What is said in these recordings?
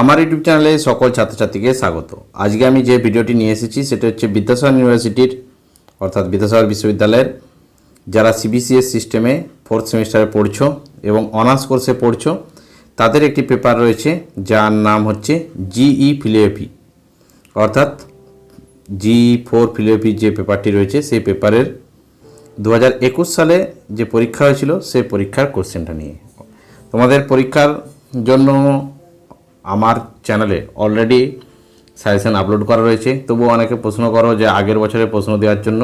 আমার ইউটিউব চ্যানেলে সকল ছাত্রছাত্রীকে স্বাগত। আজকে আমি যে ভিডিওটি নিয়ে এসেছি, সেটা হচ্ছে বিদ্যাসাগর ইউনিভার্সিটির, অর্থাৎ বিদ্যাসাগর বিশ্ববিদ্যালয়ের, যারা সিবিসিএস সিস্টেমে ফোর্থ সেমিস্টারে পড়ছো এবং অনার্স কোর্সে পড়ছো, তাদের একটি পেপার রয়েছে, যার নাম হচ্ছে জিই ফিলিওপি অর্থাৎ জি ফোর ফিলিওপি যে পেপারটি রয়েছে, সেই পেপারের দু হাজার একুশ সালে যে পরীক্ষা হয়েছিল, সেই পরীক্ষার কোশ্চেনটা নিয়ে। তোমাদের পরীক্ষার জন্য আমার চ্যানেলে অলরেডি সাজেশান আপলোড করা রয়েছে। তবুও অনেকে প্রশ্ন করো যে আগের বছরের প্রশ্ন দেওয়ার জন্য।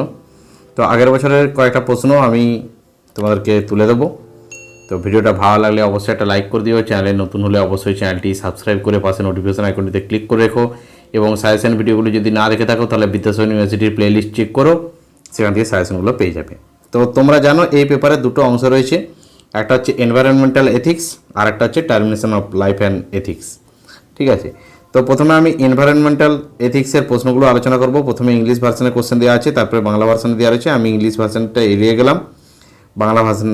তো আগের বছরের কয়েকটা প্রশ্ন আমি তোমাদেরকে তুলে দেবো। তো ভিডিওটা ভালো লাগলে অবশ্যই একটা লাইক করে দিও। চ্যানেলে নতুন হলে অবশ্যই চ্যানেলটি সাবস্ক্রাইব করে পাশে নোটিফিকেশন আইকনটিতে ক্লিক করে রেখো। এবং সাজেশন ভিডিওগুলো যদি না দেখে থাকো, তাহলে বিদ্যাসাগর ইউনিভার্সিটির প্লেলিস্ট চেক করো। সেখান থেকে সাজেশনগুলো পেয়ে যাবে। তো তোমরা জানো, এই পেপারে দুটো অংশ রয়েছে। একটা হচ্ছে এনভায়রনমেন্টাল এথিক্স আর একটা হচ্ছে termination of life and ethics ঠিক আছে? তো প্রথমে আমি এনভায়রনমেন্টাল এথিক্সের প্রশ্নগুলো আলোচনা করব। প্রথমে ইংলিশ ভার্সনে কোশ্চেন দেওয়া আছে, তারপরে বাংলা ভার্সনে দেওয়া রয়েছে। আমি ইংলিশ ভার্সনটা এড়িয়ে গেলাম। বাংলা ভার্সন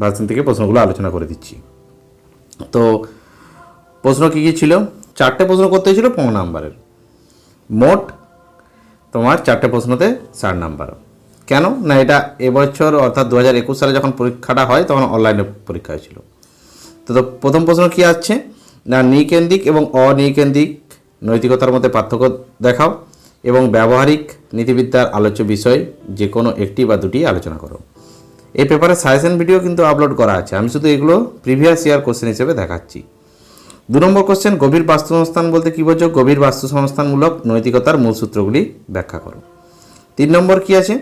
ভার্সন থেকে প্রশ্নগুলো আলোচনা করে দিচ্ছি। তো প্রশ্ন কী কী ছিল? চারটে প্রশ্ন করতে ছিল পনেরো নাম্বারের। মোট তোমার চারটে প্রশ্নতে চার নাম্বার। কেন? না, এটা এবছর অর্থাৎ দু হাজার একুশ সালে যখন পরীক্ষাটা হয়, তখন অনলাইনে পরীক্ষা হয়েছিল। তো প্রথম প্রশ্ন কী আছে না নিকেন্দ্রিক এবং অনিকেন্দ্রিক নৈতিকতার মধ্যে পার্থক্য দেখাও এবং ব্যবহারিক নীতিবিদ্যার আলোচ্য বিষয় যে কোনো একটি বা দুটি আলোচনা করো। এই পেপারে সাজেশন ভিডিও কিন্তু আপলোড করা আছে। আমি শুধু এগুলো প্রিভিয়াস ইয়ার কোশ্চেন হিসেবে দেখাচ্ছি। দু নম্বর কোশ্চেন গভীর বাস্তু সংস্থান বলতে কী বোঝো? গভীর বাস্তু সংস্থানমূলক নৈতিকতার মূল সূত্রগুলি ব্যাখ্যা করো। তিন নম্বর কি আছে?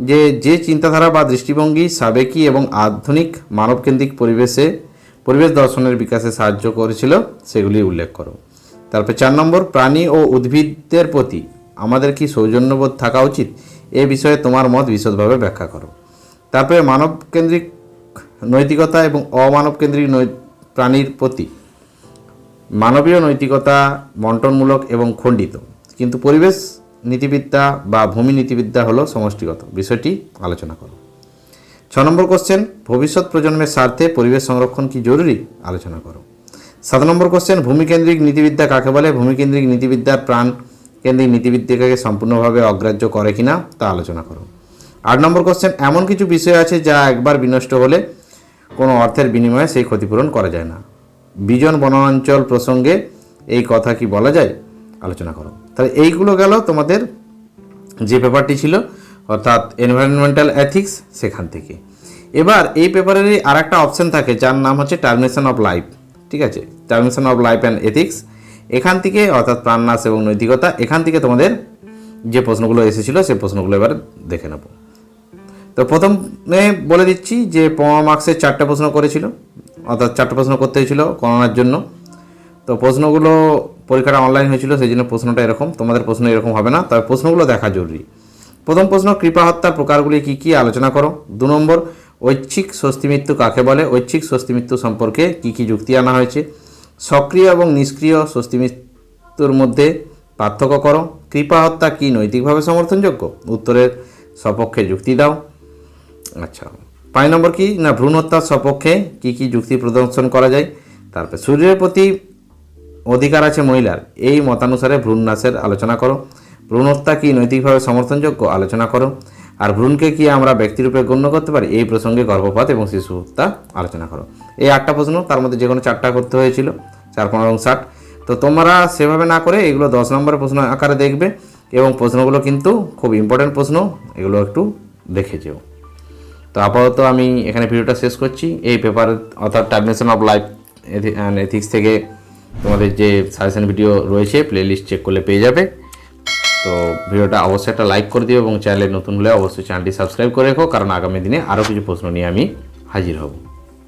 যে যে চিন্তাধারা বা দৃষ্টিভঙ্গি সাবেকি এবং আধুনিক মানবকেন্দ্রিক পরিবেশে পরিবেশ দর্শনের বিকাশে সাহায্য করেছিল, সেগুলি উল্লেখ করো। তারপর চার নম্বর, প্রাণী ও উদ্ভিদদের প্রতি আমাদের কি সৌজন্যবোধ থাকা উচিত? এ বিষয়ে তোমার মত বিশদভাবে ব্যাখ্যা করো। তারপরে মানবকেন্দ্রিক নৈতিকতা এবং অমানবকেন্দ্রিক প্রাণীর প্রতি মানবীয় নৈতিকতা বন্টনমূলক এবং খণ্ডিত। কিন্তু পরিবেশ নীতিবিদ্যা বা ভূমি নীতিবিদ্যা হলো সমষ্টিগত। বিষয়টি আলোচনা করো। ছ নম্বর কোশ্চেন ভবিষ্যৎ প্রজন্মের স্বার্থে পরিবেশ সংরক্ষণ কি জরুরি? আলোচনা করো। সাত নম্বর কোশ্চেন ভূমিকেন্দ্রিক নীতিবিদ্যা কাকে বলে? ভূমিকেন্দ্রিক নীতিবিদ্যার প্রাণ কেন্দ্রিক নীতিবিদ্যাকে সম্পূর্ণভাবে অগ্রাহ্য করে কিনা তা আলোচনা করো। আট নম্বর কোশ্চেন এমন কিছু বিষয় আছে যা একবার বিনষ্ট হলে কোনো অর্থের বিনিময়ে সেই ক্ষতিপূরণ করা যায় না। বিজন বনাঞ্চল প্রসঙ্গে এই কথা কি বলা যায়? আলোচনা করো। তাহলে এইগুলো গেল তোমাদের যে পেপারটি ছিল। অর্থাৎ এনভায়রনমেন্টাল এথিক্স সেখান থেকে। এবার এই পেপারেরই আর একটা অপশন থাকে, যার নাম হচ্ছে টার্মিনেশন অফ লাইফ ঠিক আছে? Termination of life and ethics এখান থেকে অর্থাৎ প্রাণনাশ এবং নৈতিকতা, এখান থেকে তোমাদের যে প্রশ্নগুলো এসেছিল সেই প্রশ্নগুলো এবার দেখে নেব। তো প্রথমে বলে দিচ্ছি যে পনেরো মার্কসের চারটে প্রশ্ন করেছিল, অর্থাৎ চারটে প্রশ্ন করতে হয়েছিল করোনার জন্য। তো প্রশ্নগুলো পরীক্ষাটা অনলাইন হয়েছিল, সেই জন্য প্রশ্নটা এরকম, তোমাদের প্রশ্ন এরকম হবে না, তবে প্রশ্নগুলো দেখা জরুরি। প্রথম প্রশ্ন, কৃপা হত্যার প্রকারগুলি কী কী? আলোচনা করো। দু নম্বর, ঐচ্ছিক স্বস্তি মৃত্যু কাকে বলে? ঐচ্ছিক স্বস্তি মৃত্যু সম্পর্কে কী কী যুক্তি আনা হয়েছে? সক্রিয় এবং নিষ্ক্রিয় স্বস্তি মৃত্যুর মধ্যে পার্থক্য করো। কৃপা হত্যা কি নৈতিকভাবে সমর্থনযোগ্য? উত্তরের সপক্ষে যুক্তি দাও। আচ্ছা পাঁচ নম্বর কি? না, ভ্রূণ হত্যার সপক্ষে কী কী যুক্তি প্রদর্শন করা যায়? তারপরে শরীরের প্রতি অধিকার আছে মহিলার। এই মতানুসারে ভ্রূণ নাশের আলোচনা করো। ভ্রূণ হত্যা কি নৈতিকভাবে সমর্থনযোগ্য? আলোচনা করো। আর ভ্রূণকে কি আমরা ব্যক্তিরূপে গণ্য করতে পারি? এই প্রসঙ্গে গর্ভপাত এবং শিশু হত্যা আলোচনা করো। এই আটটা প্রশ্ন, তার মধ্যে যে কোনো চারটা করতে হয়েছিল। চার, পনেরো এবং ষাট। তো তোমরা সেভাবে না করে এগুলো দশ নম্বরের প্রশ্ন আকারে দেখবে এবং প্রশ্নগুলো কিন্তু খুব ইম্পর্টেন্ট প্রশ্ন, এগুলো একটু দেখে যেও। তো আপাতত আমি এখানে ভিডিওটা শেষ করছি। এই পেপার অর্থাৎ termination of life and ethics থেকে তোমাদের যে সাজেশন ভিডিও রয়েছে প্লেলিস্ট চেক করলে পেয়ে যাবে। তো ভিডিওটা অবশ্যই একটা লাইক করে দিও এবং চ্যানেলে নতুন হলে অবশ্যই চ্যানেলটি সাবস্ক্রাইব করে রেখো, কারণ আগামী দিনে আরও কিছু প্রশ্ন নিয়ে আমি হাজির হব।